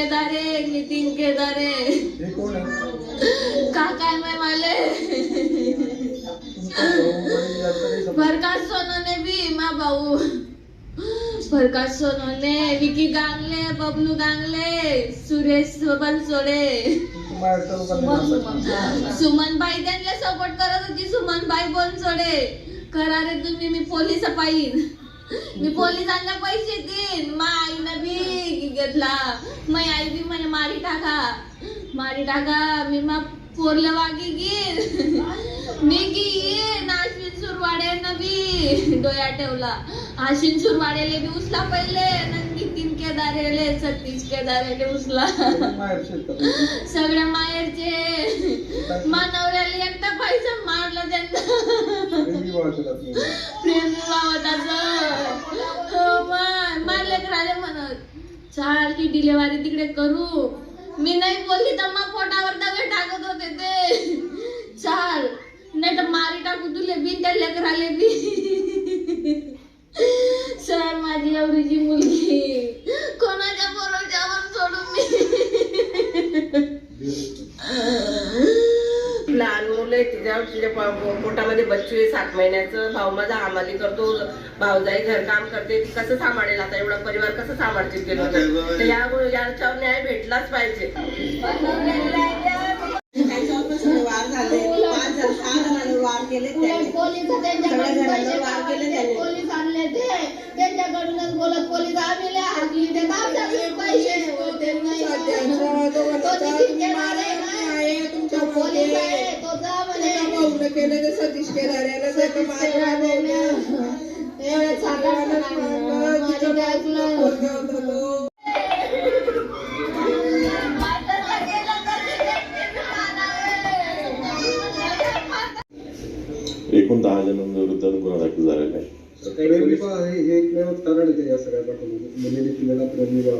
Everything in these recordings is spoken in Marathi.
केदारे नितीन केदारे काका मैं वाले तुमचा भाऊ आणि याचा काही संबंध? प्रकाश सोनवणे भी मा भाऊ. प्रकाश सोनवणे विकी गांगले बबलू गांगले सुरेश बनसोडे सांगा. सुमनबाई त्यांना सपोर्ट करत होती सुमनबाई बनसोडे करा रे तुम्ही मी पोलीस पाहिन. मी पोलिसांना पैसे देईन. मा आईनं बी घेतला. मै आई बी म्हणे मारी टाका. मारी टाका. मी मा पोरलं वागी घेईन. मी घेईन. अश्विन सुरवाडे न बी डोया ठेवला. अश्विन सुरवाडेले बी उचला पहिले. न नितीन केदारेले सतीश केदारेले उचला माहेरचे का? सगळ्या माहेरचे. मानवऱ्याला एकटा पैसा मारला त्यांना. प्रेमी विवाह सारखी चाल डिलेवरी तिकडे करू. मी नाही बोलली तर मग पोटावर दगड टाकत होते ते चाल नाही तर मारी टाकू तुले बी त्या लेकराले बी सर माझी एवढीची मुलगी कोणाच्या भरोश्यावर सोडून मी लहान मुलं आहे तिच्या तिच्या पोटामध्ये बच्चू आहे सात महिन्याचं. भाऊ माझा हमाली करतो. भाऊजाई घरकाम करते. कसं सांभाळेल आता? एवढा परिवार कसं सांभाळतील ते लोक? तर यामुळे याच्यावर न्याय भेटलाच पाहिजे. वार केले पोलीस आणले ते त्यांच्याकडूनच बोलत पोलीस आम्ही हाकली. ते पैसे सतीश केदारे सतीश एवढ्या एकूण दहा जणांविरुद्ध गुन्हा दाखल झालेला आहे. प्रेम विवाह हे हे एकमेव कारण आहे या सगळ्या पाठीमागे मुलीने केलेला प्रेम विवाह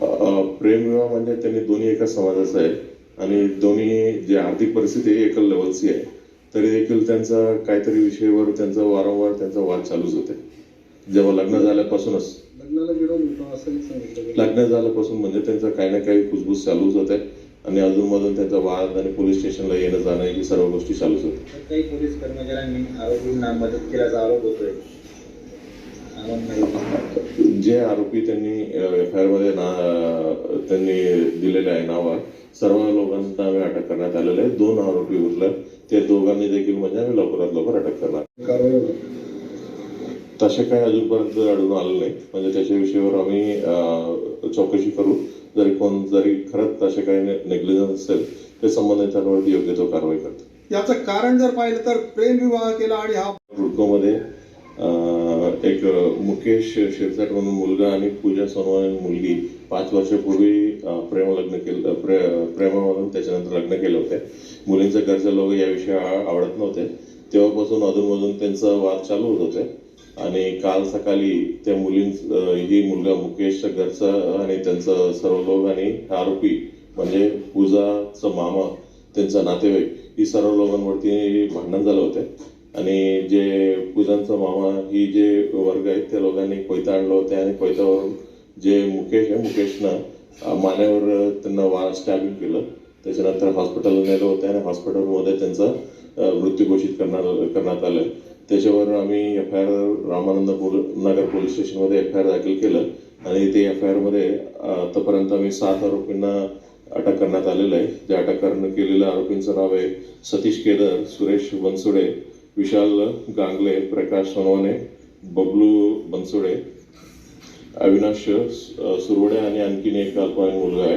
अ, प्रेमविवाह म्हणजे त्यांनी दोन्ही एका समाजाचं आहे. आणि दोन्ही जे आर्थिक परिस्थिती आहे एका लेवलची आहे. तरी देखील त्यांचा काहीतरी विषयावर त्यांचा वारंवार त्यांचा वाद चालूच होते जेव्हा लग्न झाल्यापासूनच. लग्न झाल्यापासून म्हणजे त्यांचा काही ना काही कुसबुस चालूच होते आणि अजूनमधून त्यांचा वाद आणि पोलीस स्टेशनला येणं जाणं ही सर्व गोष्टी चालूच होत्या काही पोलीस कर्मचाऱ्यांनी आरोपींना मदत केल्याचा आरोप होतोय. जे आरोपी त्यांनी एफ आय आरमध्ये ना त्यांनी दिलेले आहे नावं सर्व लोकांना आम्ही अटक करण्यात आलेले आहे. दोन आरोपी उरले. ते दोघांनी देखील म्हणजे आम्ही लवकरात लवकर अटक करणार. तसे काही अजूनपर्यंत आढळून आलं नाही. म्हणजे त्याच्या विषयावर आम्ही चौकशी करू. जरी कोण जरी खरंच तसे काही नेग्लिजन्स असेल ते संबंधितांवरती योग्य तो कारवाई करतो. याचं कारण जर पाहिलं तर प्रेम विवाह केला आणि हा रुडकोमध्ये एक मुकेश शिरसाट म्हणून मुलगा आणि पूजा सोनवाने मुलगी पाच वर्षापूर्वी प्रेम प्रेमलग्न केलं प्रे प्रेमामधून त्याच्यानंतर लग्न केलं होते. मुलींचं घरचे लोक याविषयी विषय आवडत नव्हते. तेव्हापासून अधूनमधून त्यांचा वाद चालू होत होते. आणि काल सकाळी त्या मुलीं ही मुलगा मुकेशच्या घरचा आणि त्यांचं सर्व लोक आणि आरोपी म्हणजे पूजाचा मामा त्यांचा नातेवाईक ही सर्व लोकांवरती भांडण झालं होते. आणि जे पूजांचा मामा ही जे वर्ग आहेत त्या लोकांनी कोयता आणलं होते आणि कोयत्यावरून जे मुकेश आहे मुकेशनं अं, मानेवर त्यांना वार स्टॅबिंग केलं. त्याच्यानंतर हॉस्पिटलला नेलं होतं आणि हॉस्पिटलमध्ये त्यांचा मृत्यू घोषित करण्यात करण्यात आलं. त्याच्यावर आम्ही एफ आय आर रामानंद पोल- नगर पोलीस स्टेशनमध्ये एफ आय आर दाखल केलं. आणि ते एफ आय आरमध्ये आतापर्यंत आम्ही सात आरोपींना अटक करण्यात आलेलं आहे. ज्या अटक करणं केलेल्या आरोपींचं नाव आहे सतीश केदार सुरेश बनसोडे विशाल गांगले प्रकाश सोनवणे बबलू बनसोडे अविनाश सुरवडे आणि आणखीन एक अल्पवयीन मुलगा आहे.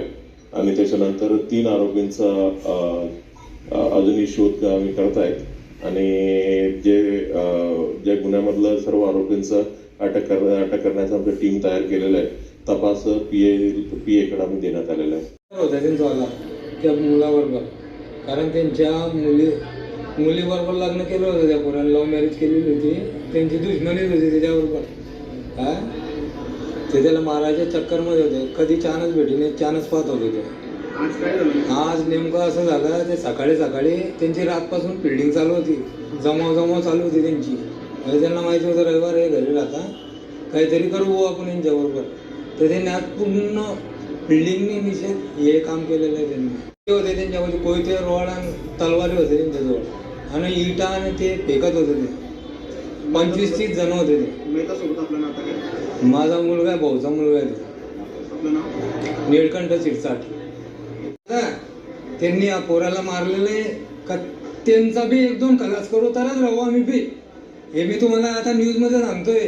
आणि त्याच्यानंतर तीन आरोपींचा अजूनही शोध आम्ही करत आहेत आणि जे ज्या गुन्ह्यामधलं सर्व आरोपींचं अटक कर अटक करण्याचं आमचं टीम तयार केलेलं आहे. तपास पी ए पी एकडे आम्ही देण्यात आलेला आहे. हो, त्यांचा वाला त्या मुलाबरोबर. कारण त्यांच्या मुली मुलीबरोबर लग्न केलं होतं त्या पोराने. लव्ह मॅरेज केलेली होती. त्यांची दुश्मनीच होती त्याच्याबरोबर. हा? ते त्याला मारायच्या चक्करमध्ये होते. कधी चानच भेटीने चानच पाहत होते ते. आज नेमकं असं झालं ते सकाळी सकाळी त्यांची रातपासून फिल्डिंग चालू होती. जमाव जमाव चालू होती त्यांची. म्हणजे त्यांना माहिती होतं रविवार हे घरी राहता काहीतरी करू आपण यांच्याबरोबर. तर त्यांनी आज पूर्ण बिल्डिंगनी निषेध हे काम केलेलं आहे त्यांनी. ते होते त्यांच्यामध्ये कोयते रोड आणि तलवारी होते त्यांच्याजवळ. आणि इटा आणि ते फेकत होते ते. पंचवीस तीस जण होते ते. माझा मुलगा आहे भाऊचा मुलगा आहे तो. निळकंठ शिरसाट त्यांनी या पोराला मारलेले का त्यांचा बी एक दोन खलास करू तरच राहू आम्ही बी. हे मी तुम्हाला आता न्यूजमध्ये सांगतोय.